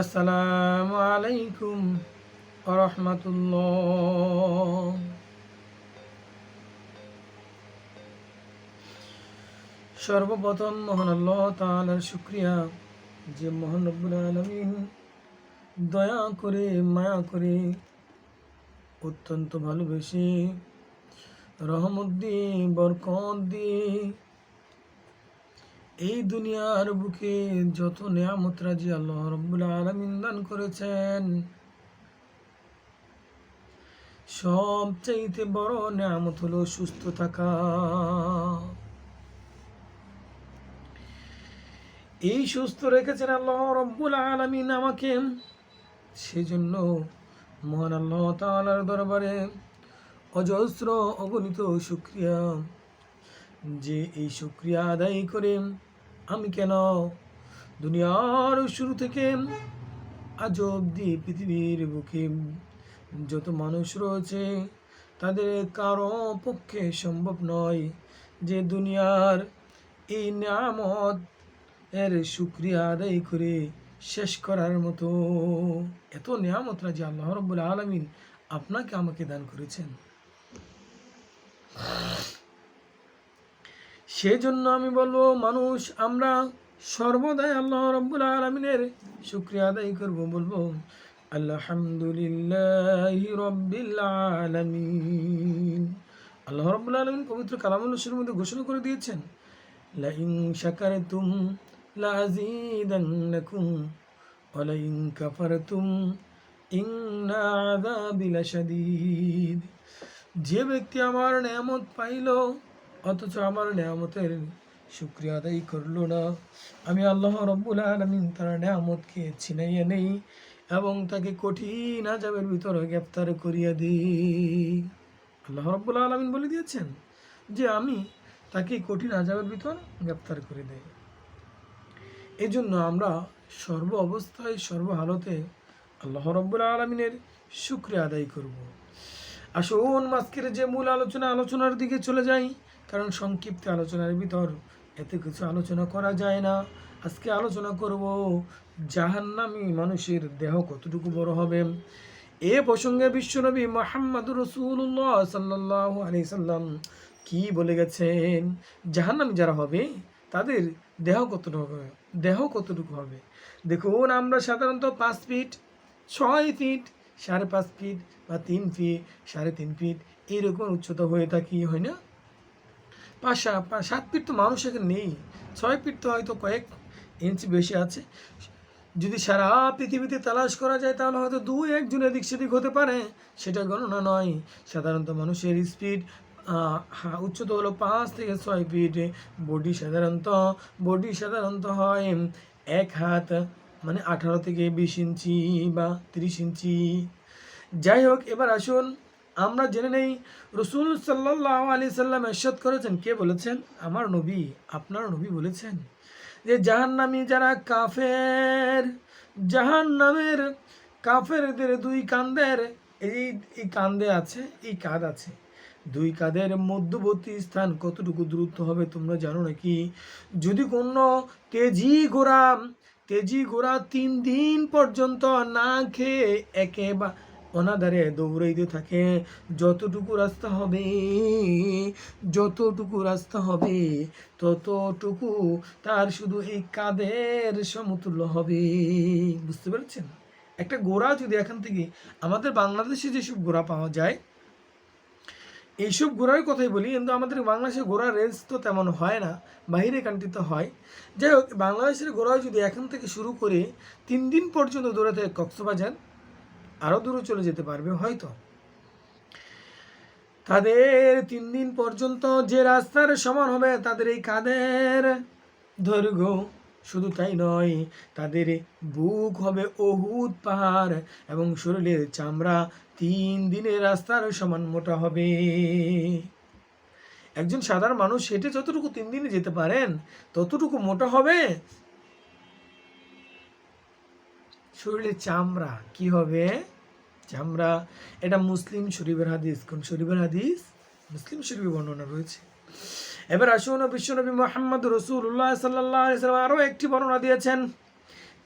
আসসালামু আলাইকুম রহমতুল্লাহ। সর্বপ্রথম মহান আল্লাহ তাআলার শুক্রিয়া, যে মহান রব্বুল আলমিন দয়া করে, মায়া করে অত্যন্ত ভালোবেসে রহমত দিয়ে, বরকত দিয়ে এই দুনিয়ার বুকে যত নিয়ামত রাজি আল্লাহ রব্বুল আলমিন দান করেছেন, সবচাইতে বড় নিয়ামত হলো সুস্থ থাকা। এই সুস্থ রেখেছেন আল্লাহ রব্বুল আলমিন আমাকে। সেজন্য মহান আল্লাহ তাআলার দরবারে অজস্র অগণিত শুক্রিয়া। যে এই শুক্রিয়া আদায় করে আমি কেন দুনিয়ার শুরু থেকে আজ অব্দি পৃথিবীর বুকে যত মানুষ রয়েছে, তাদের কারও পক্ষে সম্ভব নয় যে দুনিয়ার এই নিয়ামত এর শুক্রিয়া আদায় করে শেষ করার মতো। এত নিয়ামতরা যে আল্লাহ রব্বুল আলমিন আপনাকে আমাকে দান করেছেন। সেজন্য আমি বলব, মানুষ, আমরা সর্বদাই আল্লাহ রব্বুল আলমিনের শুক্রিয়া আদায় করব, বলব, আলহামদুলিল্লাহ রব্বিল আলামিন। আল্লাহ রব্বুল আলমিন পবিত্র কালামুল রসুলের মধ্যে ঘোষণা করে দিয়েছেন, লাইন শাকারতুম লাযীদান্নাকুম ওয়ালাইন কাফারতুম ইন্না আযাবি লাশাদীদ যে ব্যক্তি আমার নিয়ামত পাইল অথচ আমার নিয়ামতের শুক্রিয়া আদায় করল না। আমি আল্লাহ রব্বুল আলমিন তার নিয়ামতকে ছিনাইয়া নেই এবং তাকে কঠিন আজাবের ভিতরে গ্রেপ্তার করিয়া দিই। আল্লাহ রব্বুল আলমিন বলে দিয়েছেন যে আমি তাকে কঠিন আজাবের ভিতর গ্রেপ্তার করে দেই। এই জন্য আমরা সর্ব অবস্থায়, সর্ব হালতে আল্লাহ রব্বুল আলমিনের শুক্রিয়া আদায় করব। আসুন আজকের যে মূল আলোচনা, আলোচনার দিকে চলে যাই। কারণ সংক্ষিপ্ত আলোচনার ভিতর এত কিছু আলোচনা করা যায় না। আজকে আলোচনা করব, জাহান্নামী মানুষের দেহ কতটুকু বড় হবে? এ প্রসঙ্গে বিশ্বনবী মোহাম্মদ রসুল্লাহ সাল্লাহ আলি সাল্লাম কি বলে গেছেন? জাহান্নামী যারা হবে, তাদের দেহ কতটুকু হবে দেহ কতটুকু হবে? দেখুন, আমরা সাধারণত পাঁচ ফিট, ছয় ফিট, সাড়ে পাঁচ ফিট বা তিন ফিট, সাড়ে তিন ফিট এইরকম উচ্চতা হয়ে থাকি, হয় না? পাঁচ সাত ফিট তো মানুষ এখানে নেই। ছয় ফিট তো হয়তো কয়েক ইঞ্চি বেশি আছে। যদি সারা পৃথিবীতে তালাশ করা যায়, তাহলে হয়তো দুই একজন এদিক সেদিক হতে পারে। সেটা গণনা নয়। সাধারণত মানুষের স্পিড উচ্চতা হলো পাঁচ থেকে ছয় ফিট বডি সাধারণত বডি সাধারণত হয় এক হাত মানে আঠারো থেকে বিশ ইঞ্চি বা তিরিশ ইঞ্চি। যাই হোক, এবার আসুন আমরা জেনে নেই, রসুল সাল্লাহ আলি সাল্লাম এরশাদ করেছেন। কে বলেছেন? আমার নবী, আপনার নবী বলেছেন যে, জাহান্নামি যারা কাফের, জাহান্নামের কাফেরদের দুই কান্দের এই এই কান্দে আছে, এই কাঁধ আছে, দুই কাঁধের মধ্যবর্তী স্থান কতটুকু দূরত্ব হবে তোমরা জানো নাকি? যদি কোনো তেজি ঘোড়া তেজি ঘোড়া তিন দিন পর্যন্ত না খেয়ে একেবারে অনাধারে দৌড়াইতে থাকে, যতটুকু রাস্তা হবে, যতটুকু রাস্তা হবে, ততটুকু তার শুধু এই কাদের সমতুল্য হবে। বুঝতে পেরেছেন? একটা গোড়া যদি এখান থেকে আমাদের বাংলাদেশে যেসব গোড়া পাওয়া যায়, এইসব ঘোড়ার কথাই বলি, কিন্তু আমাদের বাংলাদেশের ঘোড়ার রেঞ্জ তো তেমন হয় না, বাহিরে কান্ট্রিতে হয়। যাই হোক, বাংলাদেশের ঘোড়া যদি এখান থেকে শুরু করে তিন দিন পর্যন্ত দৌড়াতে কক্সবাজার আরও দূরে চলে যেতে পারবে, হয়তো। তাদের তিন দিন পর্যন্ত যে রাস্তার সমান হবে, তাদের এই কাদের দৈর্ঘ্য? শুধু তাই নয়, তাদের বুক হবে অহুত পাহাড় এবং শরীরের চামড়া তিন দিনের রাস্তার সমান মোটা হবে। একজন সাধারণ মানুষ হেঁটে যতটুকু তিন দিনে যেতে পারেন, ততটুকু মোটা হবে। শরীরের চামড়া কি হবে? চামড়া এটা মুসলিম শরীফের হাদিস। কোন শরীফের হাদিস? মুসলিম শরীফে বর্ণনা রয়েছে। এবার আসুন বিশ্বনবী মোহাম্মদ রসুল্লাহ সাল্লাহ সাল্লাম আরও একটি বর্ণনা দিয়েছেন।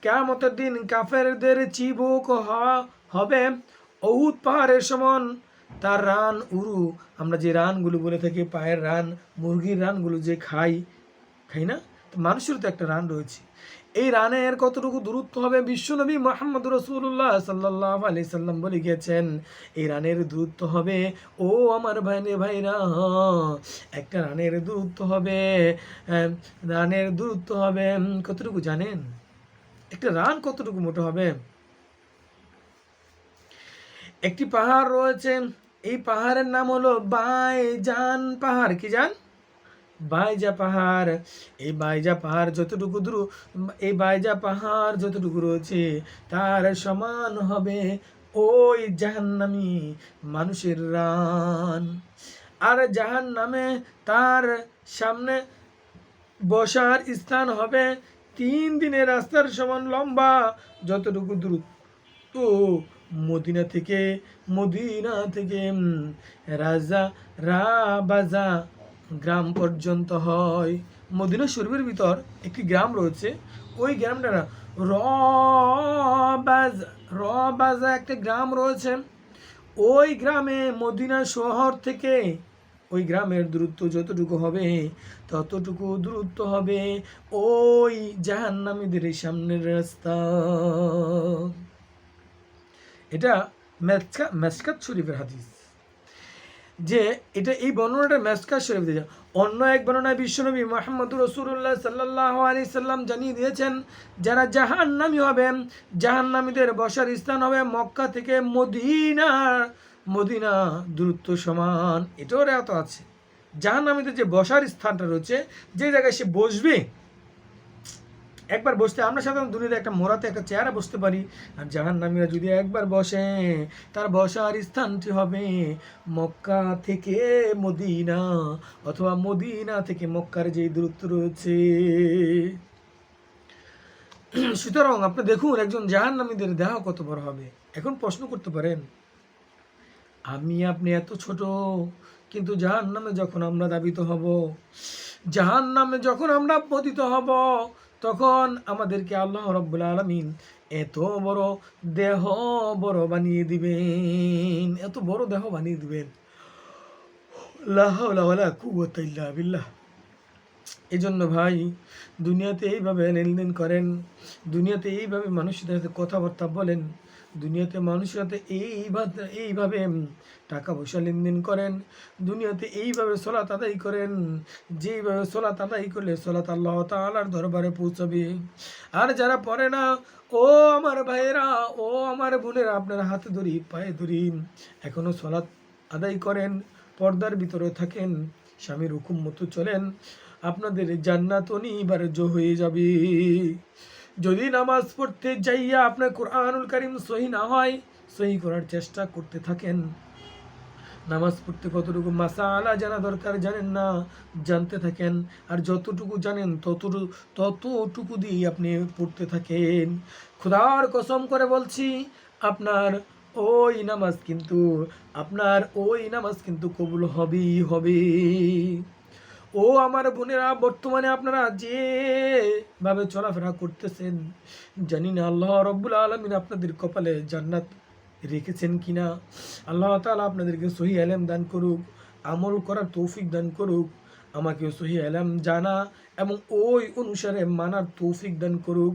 কেমতের দিন কাফেরদের চিবুক হবে। অহুত পাহাড়ের সমান, তার রান উরু। আমরা যে রানগুলো বলে থাকি, পায়ের রান, মুরগির রানগুলো যে খাই খাই না? তো মানুষের তো একটা রান রয়েছে। এই রানের কতটুকু দূরত্ব হবে? বিশ্বনবী মোহাম্মদ রসুল্লাহ সাল্লাহ আলি সাল্লাম বলে গিয়েছেন, এই রানের দূরত্ব হবে, ও আমার ভাইনে ভাইরা, একটা রানের দূরত্ব হবে রানের দূরত্ব হবে কতটুকু জানেন? একটা রান কতটুকু মোটা হবে? একটি পাহাড় রয়েছে, এই পাহাড়ের নাম হলো বাইজান পাহাড়, কি জান? বাইজা পাহাড়, এই বাইজা পাহাড় যতটুকু দূর, এই বাইজা পাহাড় যতটুকু রয়েছে, তার সমান হবে ওই জাহান্নামি মানুষের রান। আর জাহান নামে তার সামনে বসার স্থান হবে তিন দিনের রাস্তার সমান লম্বা যতটুকু দূরত্ব মদিনা থেকে মদিনা থেকে রাজা রা রাবাজা গ্রাম পর্যন্ত হয়। মদিনা শরীফের ভিতর একটি গ্রাম রয়েছে। ওই গ্রামটা না রবাজা একটা গ্রাম রয়েছে। ওই গ্রামে মদিনা শহর থেকে ওই গ্রামের দূরত্ব যতটুকু হবে, ততটুকু দূরত্ব হবে ওই জাহান্নামীদের সামনের রাস্তা। এটা মেসকা, মেসকাত শরীফের হাদিস। যে এটা এই বর্ণনাটা মেসকাত শরীফ দিয়ে অন্য এক বর্ণনায় বিশ্বনবী মোহাম্মদ রসুল্লাহ সাল্লাহ আলি সাল্লাম জানিয়ে দিয়েছেন, যারা জাহান্নামী হবেন জাহান্নামীদের বসার স্থান হবে মক্কা থেকে মদিনা মদিনা দূরত্ব সমান। এটাও এত আছে। জাহান্নামীদের যে বসার স্থানটা রয়েছে, যে জায়গায় সে বসবে একবার বসতে, আমরা সাধারণত দুনিয়াতে একটা মোড়াতে একটা চেয়ারে বসতে পারি। আর জাহান জাহান্নামীরা যদি একবার বসে, তার বসার স্থানটি হবে মক্কা থেকে মদিনা, অথবা মদিনা থেকে মক্কার যে দূরত্ব রয়েছে। সুতরাং আপনি দেখুন, একজন জাহান্নামীদের দেহ কত বড় হবে। এখন প্রশ্ন করতে পারেন, আমি আপনি এত ছোট, কিন্তু জাহান নামে যখন আমরা দাবিত হব জাহান নামে যখন আমরা পতিত হব তখন আমাদেরকে আল্লাহ রব্বুল আলমিন এত বড় দেহ বড় বানিয়ে দিবেন, এত বড় দেহ বানিয়ে দিবেন। এই জন্য ভাই, দুনিয়াতে এইভাবে লেনদেন করেন, দুনিয়াতে এইভাবে মানুষের সাথে কথাবার্তা বলেন দুনিয়াতে মানুষের সাথে এইভাবে এইভাবে টাকা পয়সা লেনদেন করেন, দুনিয়াতে এইভাবে সলাত আদায় করেন, যেইভাবে সলাত আদায় করলে সলাত আল্লাহ তালার দরবারে পৌঁছাবে। আর যারা পড়ে না, ও আমার ভাইয়েরা, ও আমার বোনেরা, আপনার হাতে ধরি, পায়ে ধরি এখনও সলাত আদায় করেন, পর্দার ভিতরে থাকেন, স্বামীর হুকুম মতো চলেন, আপনাদের জান্নাত অনিবার্য হয়ে যাবে। যদি নামাজ পড়তে যাইয়া আপনার কোরআনুল করিম সহি না হয়, সহি করার চেষ্টা করতে থাকেন। নামাজ পড়তে কতটুকু মাসালা জানা দরকার জানেন না? জানতে থাকেন। আর যতটুকু জানেন ততটুকু ততটুকু দিয়ে আপনি পড়তে থাকেন। খোদার কসম করে বলছি, আপনার ওই নামাজ কিন্তু, আপনার ওই নামাজ কিন্তু কবুল হবেই হবে ও আমার বোনেরা, বর্তমানে আপনারা যেভাবে চলাফেরা করতেছেন, জানি না আল্লাহ রব্বুল আলমিন আপনাদের কপালে জান্নাত রেখেছেন কিনা। আল্লাহ তাআলা আপনাদেরকে সহি আলেম দান করুক, আমল করার তৌফিক দান করুক আমাকে সহি আলেম জানা এবং ওই অনুসারে মানার তৌফিক দান করুক।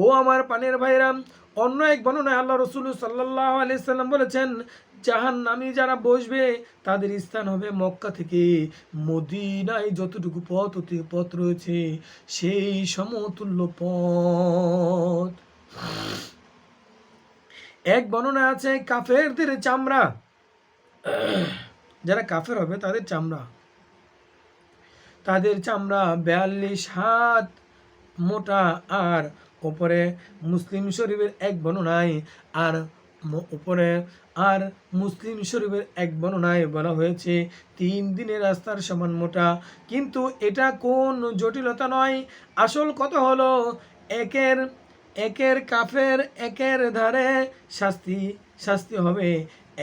ও আমার পানের ভাইরাম অন্য এক বর্ণনায় আল্লাহ রসুল সাল্লাহ আলিয়াল্লাম বলেছেন জাহান নামি যারা বসবে, তাদের স্থান হবে মক্কা থেকে। মদিনায় যতটুকু পথ অতি- পথ রয়েছে, সেই সমতুল্য পথ। এক বর্ণনা আছে, কাফেরদের চামড়া। যারা কাফের হবে, তাদের চামড়া। তাদের চামড়া বিয়াল্লিশ হাত মোটা আর উপরে মুসলিম শরীফের এক বর্ণনায় আর উপরে আর মুসলিম শরীফের এক বর্ণনায় বলা হয়েছে, তিন দিনের রাস্তার সমান মোটা। কিন্তু এটা কোন জটিলতা নয়, আসল কথা হলো একের একের কাফের একের ধারে শাস্তি শাস্তি হবে।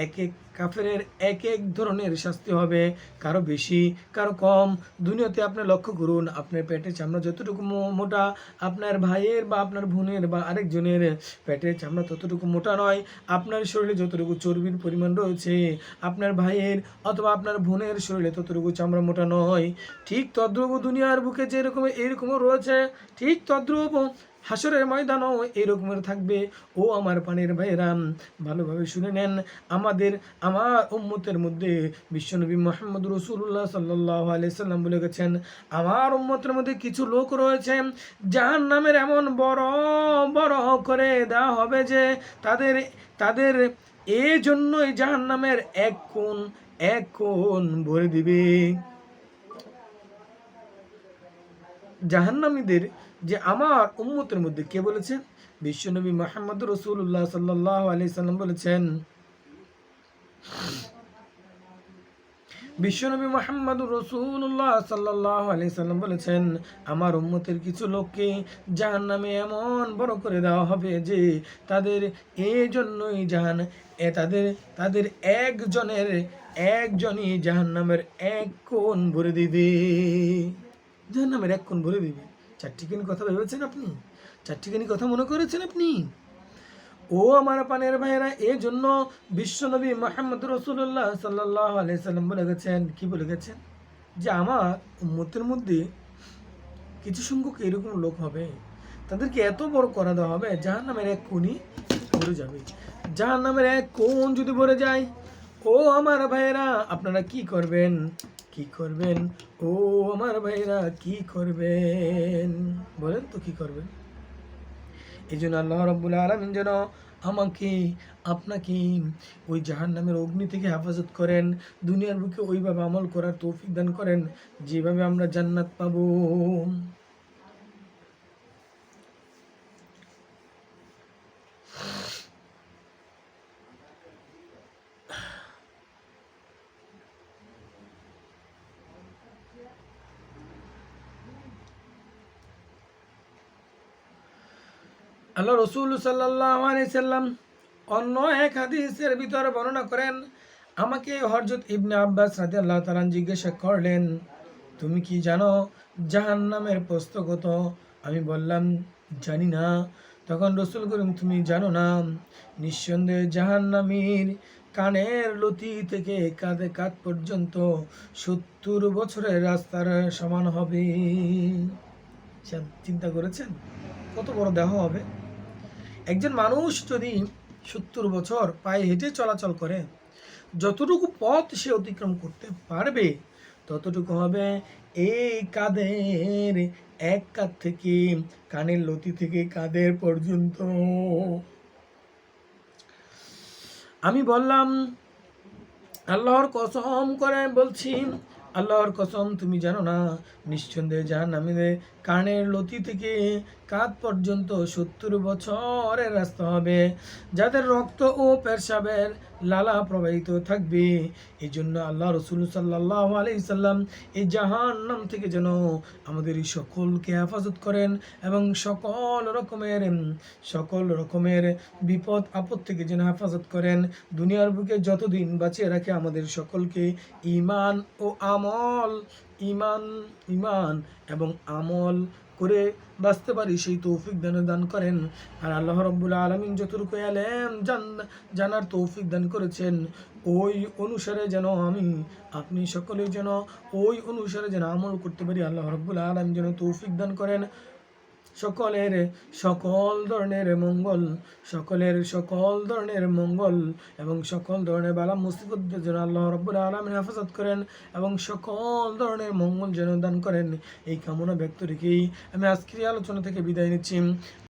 এক এক কাফেরের এক এক ধরনের শাস্তি হবে। কারও বেশি, কারও কম। দুনিয়াতে আপনি লক্ষ্য করুন, আপনার পেটের চামড়া যতটুকু মোটা, আপনার ভাইয়ের বা আপনার বোনের বা আরেকজনের পেটের চামড়া ততটুকু মোটা নয়, আপনার শরীরে যতটুকু চর্বির পরিমাণ রয়েছে, আপনার ভাইয়ের অথবা আপনার বোনের শরীরে ততটুকু চামড়া মোটা নয়। ঠিক তদ্রুপ দুনিয়ার বুকে যেরকম এইরকমও রয়েছে। ঠিক তদ্রুপ হাসরের ময়দানও এরকমের থাকবে। ও আমার পানির ভাইরাম ভালোভাবে শুনে নেন। আমাদের, আমার উম্মতের মধ্যে বিশ্বনবী মোহাম্মদ রসুল্লাহ সাল্লাহ আলিয়াল্লাম বলে গেছেন, আমার উম্মতের মধ্যে কিছু লোক রয়েছে জাহান নামের এমন বড় বড় করে দেওয়া হবে যে তাদের তাদের এজন্যই জন্যই জাহান নামের এক কোণ এক কোণ ভরে দিবে। জাহান্নামীদের যে আমার উম্মতের মধ্যে কে বলেছেন বিশ্বনবী মোহাম্মদ রসুল্লাহ সাল্লাহ আলি সাল্লাম বলেছেন। বিশ্বনবী মোহাম্মদ রসুল্লাহ সাল্লাহ আলি সাল্লাম বলেছেন, আমার উম্মতের কিছু লোককে জাহান নামে এমন বড় করে দেওয়া হবে যে তাদের এই জন্যই জাহান, এ তাদের তাদের একজনের, একজনই জাহান নামের এক কোণ ভরে দিবে। জাহান নামের এক কোণ ভরে দিবে চারটিখানি কথা ভেবেছেন আপনি? চারটিখানি কথা মনে করেছেন আপনি? ও আমার পানের ভাইয়েরা এই জন্য বিশ্বনবী মোহাম্মদ রসুল্লাহ সাল্লাহ আলাইসাল্লাম বলে গেছেন। কি বলে গেছেন? যে আমার উম্মতের মধ্যে কিছু সংখ্যক এরকম লোক হবে, তাদেরকে এত বড় করা দেওয়া হবে যার নামের এক কোণই ভরে যাবে। যার নামের এক কোণ যদি ভরে যায়, ও আমার ভাইয়েরা, আপনারা কি করবেন? কি করবেন? ও আমার ভাইরা, কি করবেন? বলেন তো কি করবেন? এই জন্য আল্লাহ রব্বুল আলমিন যেন আমাকে, আপনাকে ওই জাহান নামের অগ্নি থেকে হেফাজত করেন, দুনিয়ার বুকে ওইভাবে আমল করার তৌফিক দান করেন, যেভাবে আমরা জান্নাত পাবো। আল্লাহ রসুল সাল্লাম অন্য এক হাদিসের ভিতরে বর্ণনা করেন, আমাকে হরজত ইবনে আব্বাস রাজি আল্লাহ তালান জিজ্ঞাসা করলেন, তুমি কি জানো জাহান নামের প্রস্ত কত? আমি বললাম, জানি না। তখন রসুল করিম, তুমি জানো না? নিঃসন্দেহে জাহান নামীর কানের লতি থেকে কাঁধে কাঁধ পর্যন্ত সত্তর বছরের রাস্তার সমান হবে। চিন্তা করেছেন? কত বড় দেহ হবে? একজন মানুষ যদি সত্তর বছর পায়ে হেঁটে চলাচল করে, যতটুকু পথ সে অতিক্রম করতে পারবে, ততটুকু হবে এই কাঁধের, এক কাঁধ থেকে, কানের লতি থেকে কাঁধের পর্যন্ত। আমি বললাম, আল্লাহর কসম করে বলছি, আল্লাহর কসম তুমি জানো না নিঃসন্দেহে জান আমি কানের লতি থেকে কাঁধ পর্যন্ত সত্তর বছরের রাস্তা হবে। যাদের রক্ত ও পেশাবের লালা প্রবাহিত থাকবে এই জন্য আল্লাহ রসুল সাল্লাহ আলি সাল্লাম এই জাহান নাম থেকে যেন আমাদের এই সকলকে হেফাজত করেন এবং সকল রকমের সকল রকমের বিপদ, আপদ থেকে যেন হেফাজত করেন। দুনিয়ার বুকে যতদিন বাঁচিয়ে রাখে আমাদের সকলকে ইমান ও আমল ইমান ইমান এবং আমল করে বাঁচতে পারি, সেই তৌফিক দান দান করেন। আর আল্লাহ রব্বুল আলমিন যতটুকু এলেম জান, জানার তৌফিক দান করেছেন, ওই অনুসারে যেন আমি, আপনি সকলেই যেন ওই অনুসারে যেন আমল করতে পারি। আল্লাহ রব্বুল আলম যেন তৌফিক দান করেন। সকলের সকল ধরনের মঙ্গল, সকলের সকল ধরনের মঙ্গল এবং সকল ধরনের বালা মুসিবত যেন আল্লাহ রব্বুল আলমিন হেফাজত করেন এবং সকল ধরনের মঙ্গল যেন দান করেন। এই কামনা ব্যক্ত রেখেই আমি আজকের আলোচনা থেকে বিদায় নিচ্ছি।